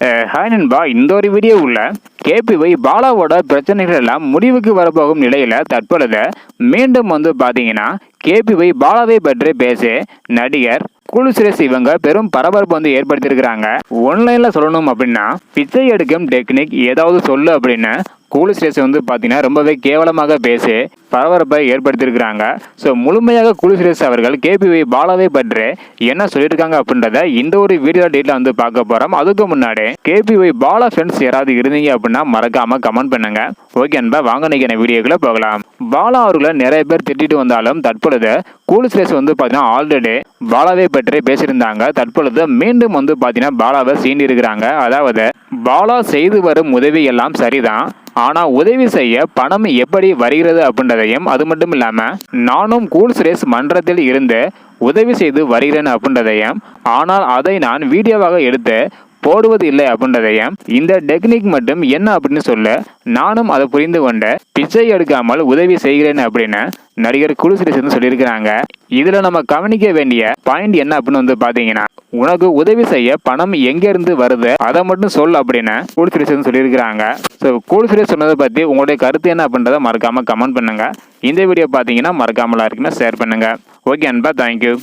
Hi நண்பா. இந்த ஒரு வீடியோவில் கேபிஒய் பாலாவோட பிரச்சனைகள் எல்லாம் முடிவுக்கு வரப்போகும் நிலையில் தற்பொழுது மீண்டும் வந்து பார்த்தீங்கன்னா கேபிஒய் பாலாவை பற்றி பேசி நடிகர் குழு சுரேஷ் இவங்க பெரும் பரபரப்பு வந்து ஏற்படுத்தியிருக்கிறாங்க. ஒன்லைனில் சொல்லணும் அப்படின்னா பிச்சை எடுக்கும் டெக்னிக் ஏதாவது சொல்லு அப்படின்னு கூலி சுரேஷ் வந்து பார்த்தீங்கன்னா ரொம்பவே கேவலமாக பேசி பரபரப்பை ஏற்படுத்தியிருக்கிறாங்க. ஸோ முழுமையாக கூலி சுரேஷ் அவர்கள் கேபிஒய் பாலாவை பற்றி என்ன சொல்லியிருக்காங்க அப்படின்றத இந்த ஒரு வீடியோ டீட்டில் வந்து பார்க்க போகிறோம் அதுக்கு முன்னாடி கேபிஒய் பாலா ஃப்ரெண்ட்ஸ் யாராவது இருந்தீங்க அப்படின்னா மறக்காமல் கமெண்ட் பண்ணுங்க. ஓகே அன்பா வாங்க நிற்கிற வீடியோக்குள்ளே போகலாம். பாலா அவர்களை நிறைய பேர் திட்டிட்டு வந்தாலும் தற்பொழுது கூலி சுரேஷ் வந்து பார்த்தீங்கன்னா ஆல்ரெடி பாலாவை பற்றி பேசியிருந்தாங்க. தற்பொழுது மீண்டும் வந்து பார்த்தீங்கன்னா பாலாவை சீண்டி இருக்கிறாங்க அதாவது பாலா செய்து வரும் உதவி எல்லாம் சரிதான். ஆனால் உதவி செய்ய பணம் எப்படி வருகிறது அப்படின்றதையும் அது மட்டும் இல்லாமல் நானும் கூல் சுரேஷ் மன்றத்தில் இருந்து உதவி செய்து வருகிறேன் அப்படின்றதையும் ஆனால் அதை நான் வீடியோவாக எடுத்து போடுவது இல்லை அப்படின்றதையும் இந்த டெக்னிக் மட்டும் என்ன அப்படின்னு சொல்ல நானும் அதை புரிந்து கொண்ட பிச்சை எடுக்காமல் உதவி செய்கிறேன் அப்படின்னு நடிகர் குழு சொல்லியிருக்கிறாங்க. இதில் நம்ம கவனிக்க வேண்டிய பாயிண்ட் என்ன அப்படின்னு வந்து பார்த்தீங்கன்னா உனக்கு உதவி செய்ய பணம் எங்கேருந்து வருது? அதை மட்டும் சொல் அப்படின்னு கூல் சுரேஷ் சொல்லியிருக்கிறாங்க. ஸோ கூல் சுரேஷ் சொன்னதை பற்றி உங்களுடைய கருத்து என்ன அப்படின்றத மறக்காமல் கமெண்ட் பண்ணுங்கள் இந்த வீடியோ பார்த்தீங்கன்னா மறக்காமலாம் இருக்குன்னா ஷேர் பண்ணுங்கள் ஓகே அன்பா தேங்க்யூ